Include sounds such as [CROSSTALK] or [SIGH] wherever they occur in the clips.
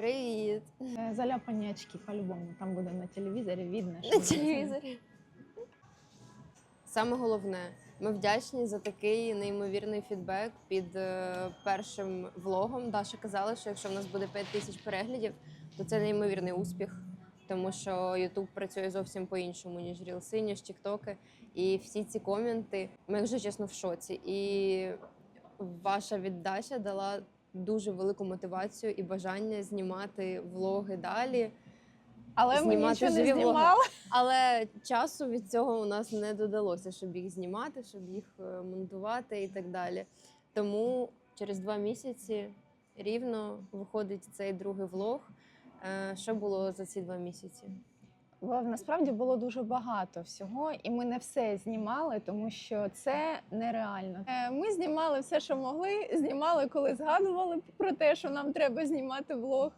Привіт! Е, Заляпані очки по-любому. Там буде на телевізорі видно. що На ми телевізорі. Саме головне, ми вдячні за такий неймовірний фідбек під е, першим влогом. Даша казала, що якщо в нас буде 5 тисяч переглядів, то це неймовірний успіх, тому що YouTube працює зовсім по-іншому, ніж рілси, ніж тіктоки. І всі ці коменти, ми, якщо чесно, в шоці. І ваша віддача дала дуже велику мотивацію і бажання знімати влоги далі. Але ми нічого не живі влоги. Але часу від цього у нас не додалося, щоб їх знімати, щоб їх е, монтувати і так далі. Тому через два місяці рівно виходить цей другий влог. Е, Що було за ці два місяці? Бо насправді було дуже багато всього, і ми не все знімали, тому що це нереально. Е, Ми знімали все, що могли. Знімали, коли згадували про те, що нам треба знімати влог.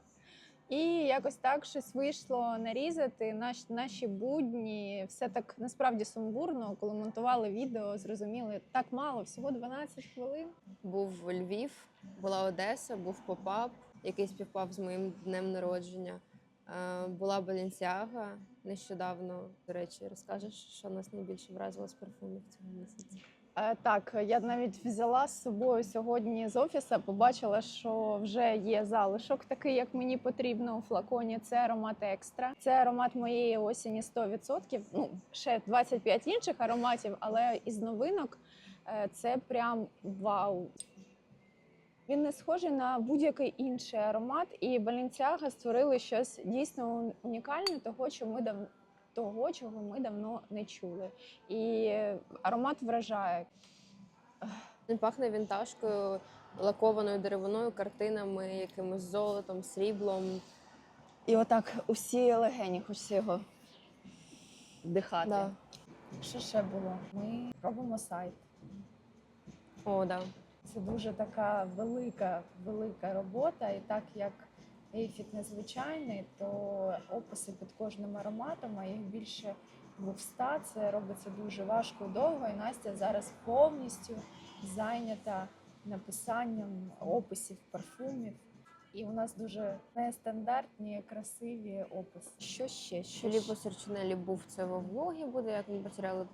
І якось так щось вийшло нарізати. Наш, наші будні, все так насправді сумбурно. Коли монтували відео, зрозуміли так мало, всього 12 хвилин. Був Львів, була Одеса, був попап, який співпав з моїм днем народження. Е, Була Баленсіага нещодавно. До речі, розкажеш, що нас найбільше вразило з парфумів цього місяця? Е, Так, я навіть взяла з собою сьогодні з офісу, побачила, що вже є залишок, такий, як мені потрібно у флаконі. Це аромат екстра. Це аромат моєї осені 100%. Ну, ще 25 інших ароматів, але із новинок е, це прям вау. Він не схожий на будь-який інший аромат, і Balenciaga створили щось дійсно унікальне, того, що ми дав... того, чого ми давно не чули. І аромат вражає. Він пахне вінтажкою, лакованою деревиною, картинами, якимось золотом, сріблом. І отак усі легені, хочеться його вдихати. Да. Що ще було? Ми робимо сайт. О, да. Це дуже така велика, велика робота. І так як ейфіт незвичайний, то описи під кожним ароматом, а їх більше 200, це робиться дуже важко і довго. І Настя зараз повністю зайнята написанням описів парфумів. І у нас дуже нестандартні, красиві описи. Що ще? Що Філіппо? Серчинелі був це во влогі буде, як ми потеряли,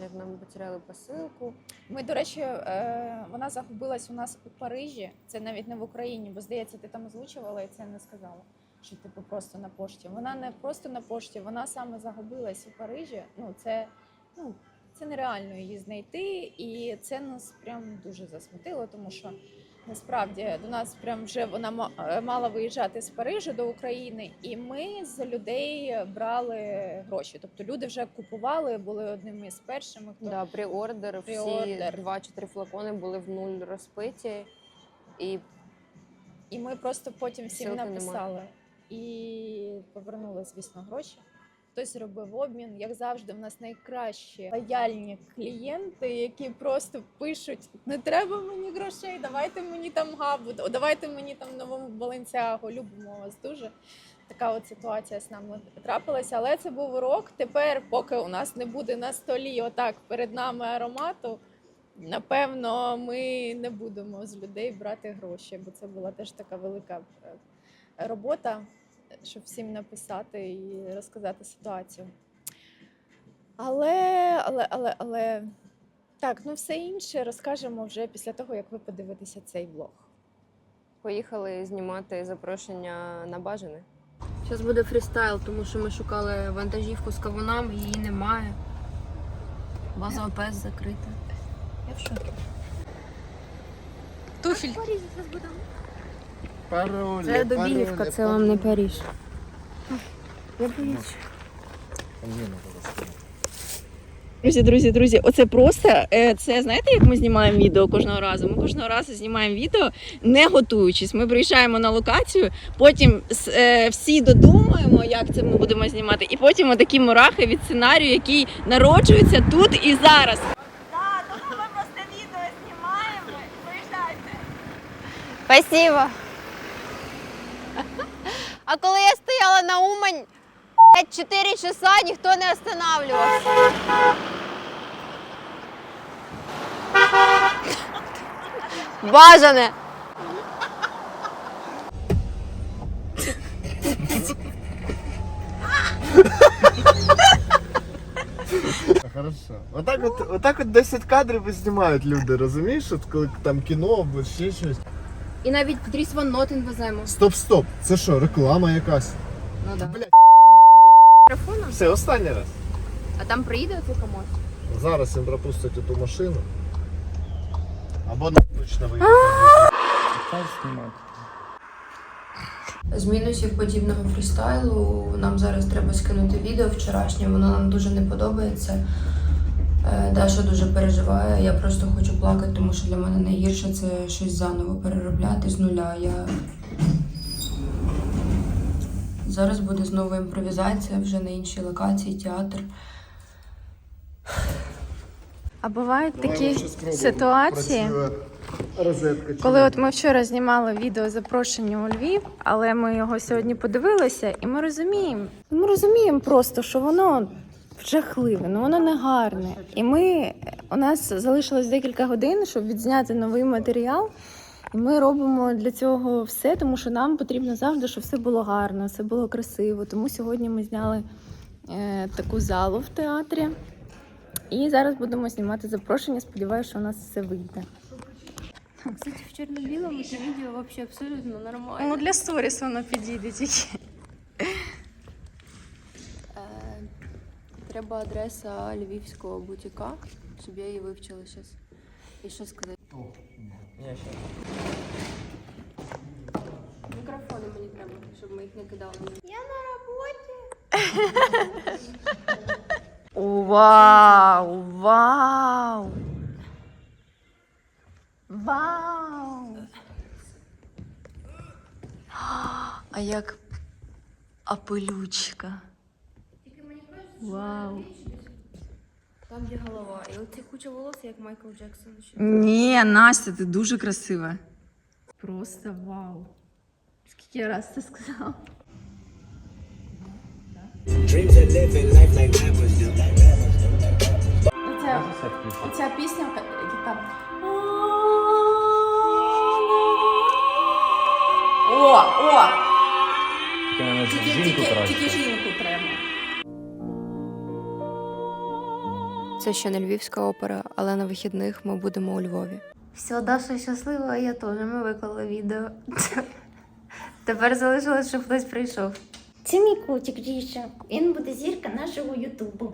як нам потеряли посилку. Ми, до речі, е, вона загубилась у нас у Парижі. Це навіть не в Україні, бо здається, ти там озвучувала і це не сказала. Що типу просто на пошті. Вона не просто на пошті, вона саме загубилась у Парижі. Ну це ну це нереально її знайти, і це нас прям дуже засмутило, тому що насправді до нас прям вже вона е, мала виїжджати з Парижу до України, і ми з людей брали гроші. Тобто люди вже купували, були одними з першими, хто Да, приордер, всі два чи три флакони були в нуль розпиті. І І ми просто потім всім написали і повернули, звісно, гроші. Хтось робив обмін, як завжди, в нас найкращі лояльні клієнти, які просто пишуть: не треба мені грошей, давайте мені там габу, давайте мені там новому Баленсіагу. Любимо вас дуже. Така от ситуація з нами трапилася. Але це був урок. Тепер, поки у нас не буде на столі, отак перед нами аромату. Напевно, ми не будемо з людей брати гроші, бо це була теж така велика е, робота, щоб всім написати і розказати ситуацію. Але, але, але, але так, ну все інше розкажемо вже після того, як ви подивитеся цей влог. поїхали знімати запрошення на бажане. Зараз буде фрістайл, тому що ми шукали вантажівку з кавунами, її немає. База ОПС закрита. Я в шокі. Туфель. Паролі, Це Добінівка, паролі, це вам не. Паріж. Я боюсь. Друзі, друзі, друзі, оце просто е, це знаєте, як ми знімаємо відео кожного разу. Ми кожного разу знімаємо відео, не готуючись. Ми приїжджаємо на локацію, потім е, всі додумуємо, як це ми будемо знімати, і потім отакі мурахи від сценарію, який народжується тут і зараз. Так, тому ми просто відео знімаємо. Приїжджайте. Спасибо. А коли я стояла на Умань, 4 часа ніхто не останавлювався Бажане! Хорошо. Отак от, отак от 10 кадрів і знімають люди, розумієш? От коли там кіно або ще щось. І навіть Дріс Ван Нотен веземо. Стоп, стоп. Це що, реклама якась? Ну да. Блядь, Мікрофоном? все, останній раз. А там приїде комод? Зараз він пропустить ту машину. Або нам точно вийде. З мінусів подібного фрістайлу нам зараз треба скинути відео вчорашнє, воно нам дуже не подобається. Е, Даша дуже переживає, я просто хочу плакати, тому що для мене найгірше це щось заново переробляти з нуля. Я... Зараз буде знову імпровізація вже на іншій локації, театр. А бувають такі ситуації, Розетка. коли от ми вчора знімали відео запрошення у Львів, але ми його сьогодні подивилися, і ми розуміємо. Ми розуміємо просто, що воно жахливе, ну воно не гарне. І ми у нас залишилось декілька годин, щоб відзняти новий матеріал. І ми робимо для цього все, тому що нам потрібно завжди, щоб все було гарно, все було красиво. Тому сьогодні ми зняли е, таку залу в театрі. І зараз будемо знімати запрошення. Сподіваюся, що у нас все вийде. Кстати, в чорно-білому це відео взагалі абсолютно нормально. Ну, для сторіс воно підійде тільки. Треба адреса львівського бутіка, щоб я її вивчила зараз. І що сказати? Мікрофони мені треба, щоб ми їх не кидали. Я на роботі. [LAUGHS] Вау! Вау! Вау! [GASPS] А як апелючка. Вау. Там де голова. І оці куча волос, як Майкл Джексон. ще. Ні, Настя, ти дуже красива. Просто вау. Скільки я раз це сказала? Оця, оця пісня, яка. О, о! Тільки, тільки, тільки жінку треба. Це ще не львівська опера, але на вихідних ми будемо у Львові. Все, Даша щаслива, а я теж. Ми виклали відео. Тепер залишилось, щоб хтось прийшов. Це мій котик Ріша. Він буде зірка нашого Ютубу.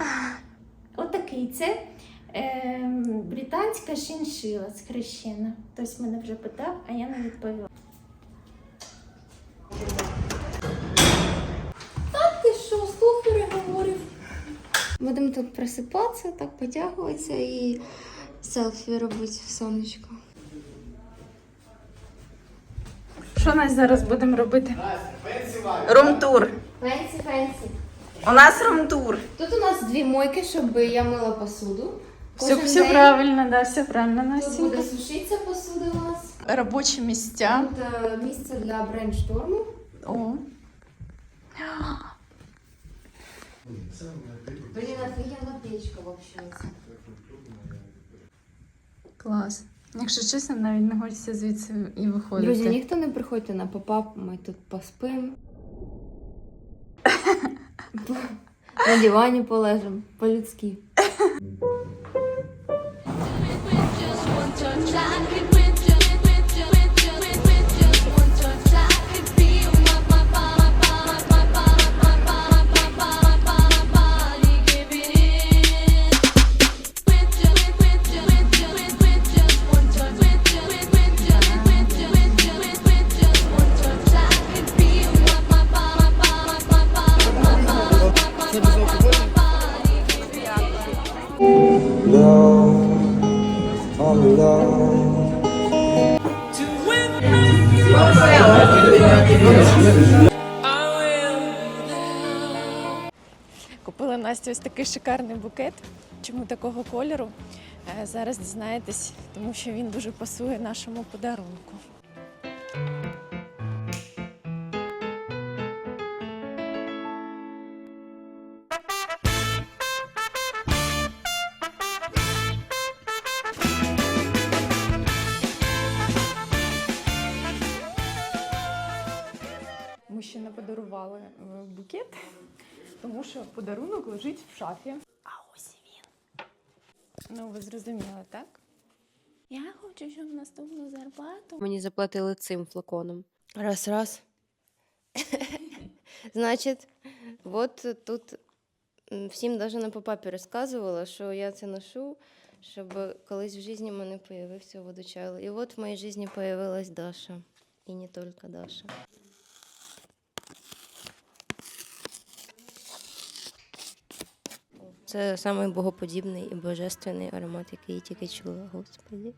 Отакий це е, британська шиншила схрещена. Хтось мене вже питав, а я не відповіла. Так ти що, слух переговорів? Будемо тут просипатися, так потягуватися і селфі робити в сонечко. Що нас зараз будемо робити? Румтур. Фенсі, фенсі. У нас румтур. Тут у нас дві мойки, щоб я мила посуду. Все, Кожен все день правильно, да, все правильно, Тут буде сушитися посуда у нас. Робочі місця. Тут е, місце для брейншторму. О. Блін, офігенна печка взагалі. Клас. Якщо чесно, навіть не хочеться звідси і виходити. Друзі, ніхто не приходьте на попап, ми тут поспимо. [LAUGHS] На дивані полежимо, по-людськи. Насті ось такий шикарний букет. Чому такого кольору? Е, Зараз дізнаєтесь, тому що він дуже пасує нашому подарунку. Тому що подарунок лежить в шафі. А ось і він. Ну, ви зрозуміли, так? Я хочу, щоб наступну зарплату. Мені заплатили цим флаконом. Раз, раз. [LAUGHS] Значить, от тут всім навіть на папі розказувала, що я це ношу, щоб колись в житті мене появився водочайл. І от в моїй житті появилась Даша. І не тільки Даша. Це самий богоподібний і божественний аромат, який я тільки чула, господі.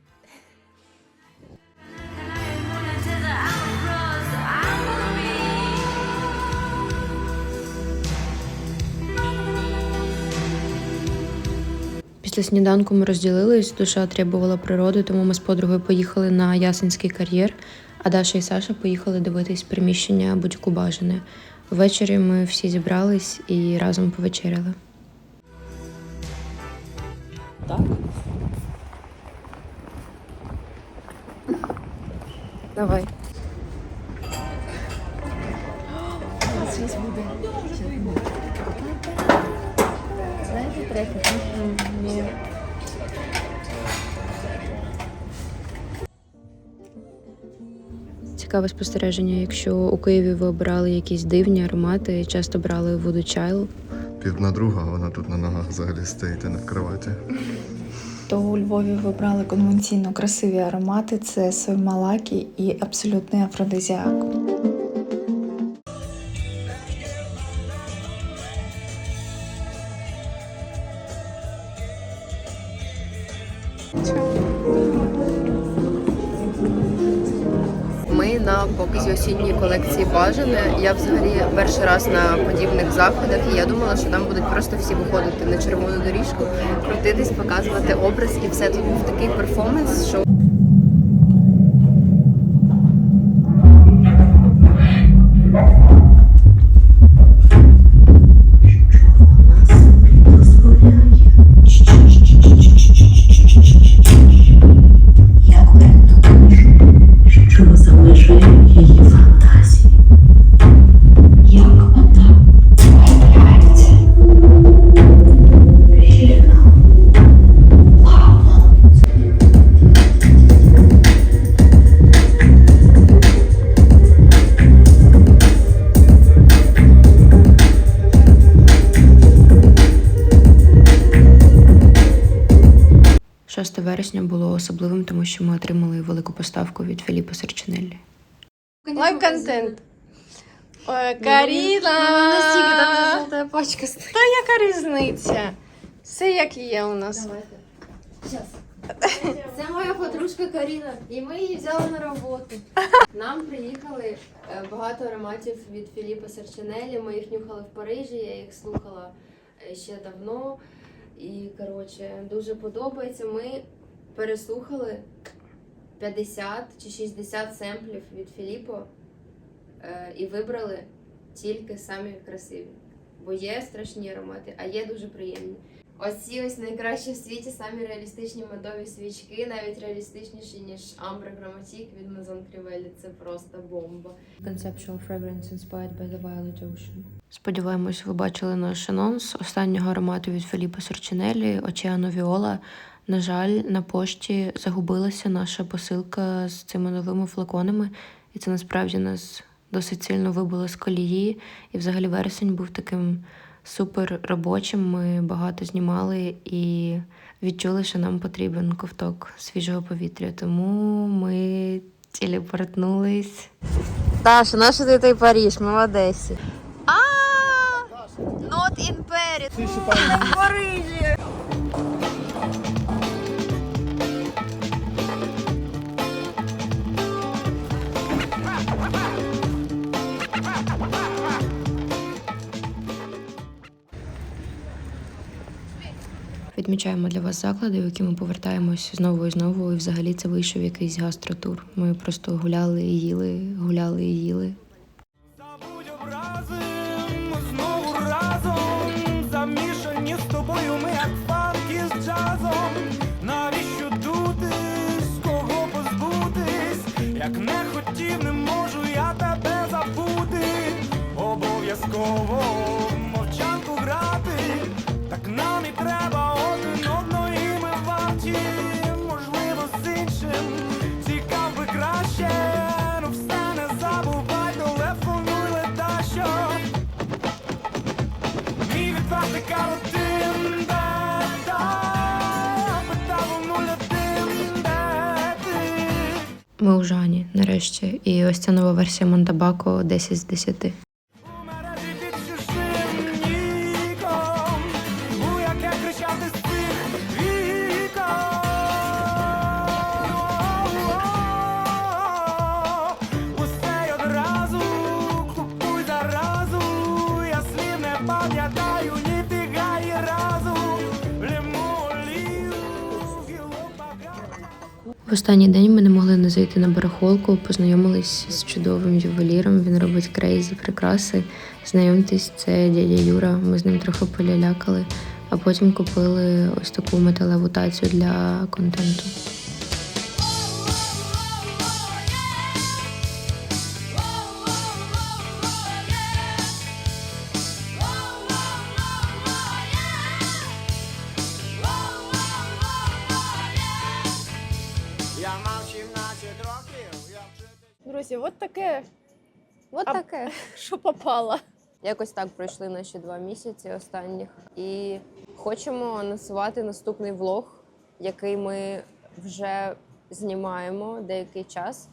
Після сніданку ми розділились, душа требувала природи, тому ми з подругою поїхали на Ясенський кар'єр, а Даша і Саша поїхали дивитись приміщення будь-яку бажане. Ввечері ми всі зібрались і разом повечеряли. Так? Давай. Знаєте треки? Ні. Цікаве спостереження. Якщо у Києві ви обирали якісь дивні аромати, часто брали воду чайл, Пів на друга, а вона тут на ногах взагалі стоїть, а не в кроваті. То у Львові вибрали конвенційно красиві аромати: це соймалакі і абсолютний афродизіак. Ми на показі осінньої колекції бажане. Я взагалі перший раз на подібних заходах, і я думала, що там будуть просто всі виходити на червону доріжку, крутитись, показувати образ, і все тут був такий перформанс, що особливим, тому що ми отримали велику поставку від Філіппа Серчинеллі. Лайк контент. Ой, Каріна! золота пачка стоїть. Та яка різниця? Все як є у нас. Це моя подружка Каріна, і ми її взяли на роботу. Нам приїхали е, багато ароматів від Філіпа Серчинелі. Ми їх нюхали в Парижі, я їх слухала е, ще давно. І коротше, дуже подобається. Ми переслухали 50 чи 60 семплів від Філіппо е, і вибрали тільки самі красиві. Бо є страшні аромати, а є дуже приємні. Ось ці ось найкращі в світі самі реалістичні медові свічки, навіть реалістичніші, ніж Ambre Chromatique від Maison Crivelli. Це просто бомба. Conceptual fragrance inspired by the Violet Ocean. Сподіваємось, ви бачили наш анонс останнього аромату від Філіппо Сорчинеллі Oceano Viola. На жаль, на пошті загубилася наша посилка з цими новими флаконами, і це насправді нас досить сильно вибило з колії. І взагалі вересень був таким супер робочим. Ми багато знімали і відчули, що нам потрібен ковток свіжого повітря. Тому ми телепортнулись. Даша, наша ти той Паріж? Ми в Одесі. Not in Paris. Відмічаємо для вас заклади, в які ми повертаємось знову і знову. І взагалі це вийшов якийсь гастротур. Ми просто гуляли і їли, гуляли і їли. Ми у Жані, нарешті. І ось ця нова версія Монтабако 10 з 10. В останній день ми не могли не зайти на барахолку, познайомились з чудовим ювеліром. Він робить крейзі прикраси. Знайомтесь, це дядя Юра. Ми з ним трохи полялякали, а потім купили ось таку металеву тацю для контенту. Таке, От А- таке. [LAUGHS] що попало. Якось так пройшли наші два місяці останніх. І хочемо анонсувати наступний влог, який ми вже знімаємо деякий час.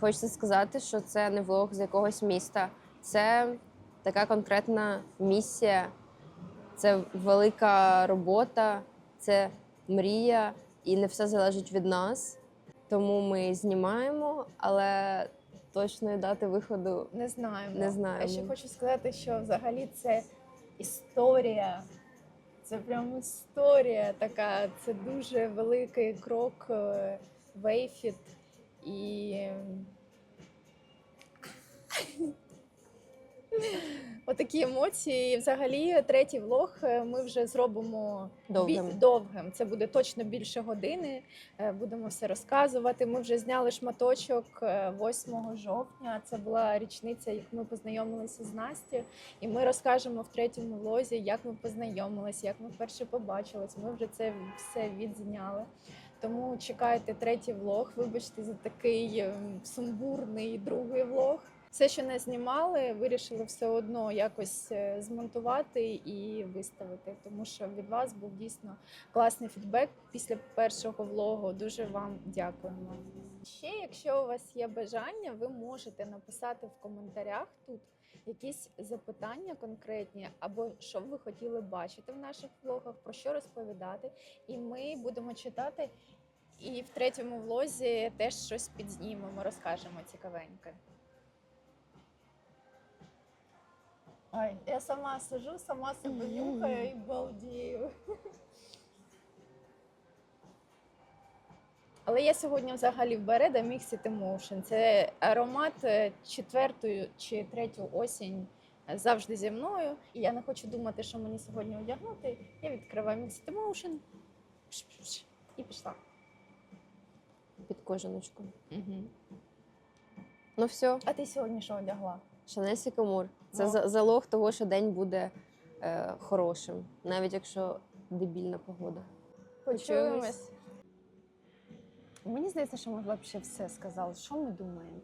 Хочеться сказати, що це не влог з якогось міста, це така конкретна місія, це велика робота, це мрія, і не все залежить від нас. Тому ми знімаємо, але точної дати виходу Не знаємо. Не знаємо. А ще хочу сказати, що взагалі це історія. Це прям історія така. Це дуже великий крок вейфіт. І отакі емоції. І взагалі, третій влог е, ми вже зробимо довгим. бі- довгим. Це буде точно більше години. Е, Будемо все розказувати. Ми вже зняли шматочок е, 8 жовтня. Це була річниця, як ми познайомилися з Настю. І ми розкажемо в третьому влозі, як ми познайомилися, як ми вперше побачились. Ми вже це все відзняли. Тому чекайте третій влог. Вибачте за такий ем, сумбурний другий влог. Все, що не знімали, вирішили все одно якось е, змонтувати і виставити, тому що від вас був дійсно класний фідбек після першого влогу. Дуже вам дякуємо. Ще, якщо у вас є бажання, ви можете написати в коментарях тут якісь запитання конкретні, або що б ви хотіли бачити в наших влогах, про що розповідати. І ми будемо читати. І в третьому влозі теж щось підзнімемо, розкажемо цікавеньке. Ой, я сама сижу, сама себе нюхаю і балдію. Але я сьогодні взагалі в Береда Mixed Emotion. Це аромат е, четвертої чи третю осінь завжди зі мною. І я не хочу думати, що мені сьогодні одягнути. Я відкриваю Mixed Emotion і пішла. під кожаночку. Угу. Ну все, А ти сьогодні що одягла? Шанель Сікамур. Це Ну. залог того, що день буде е, хорошим, навіть якщо дебільна погода. Почуємось. Мені здається, що ми взагалі все сказали. Що ми думаємо?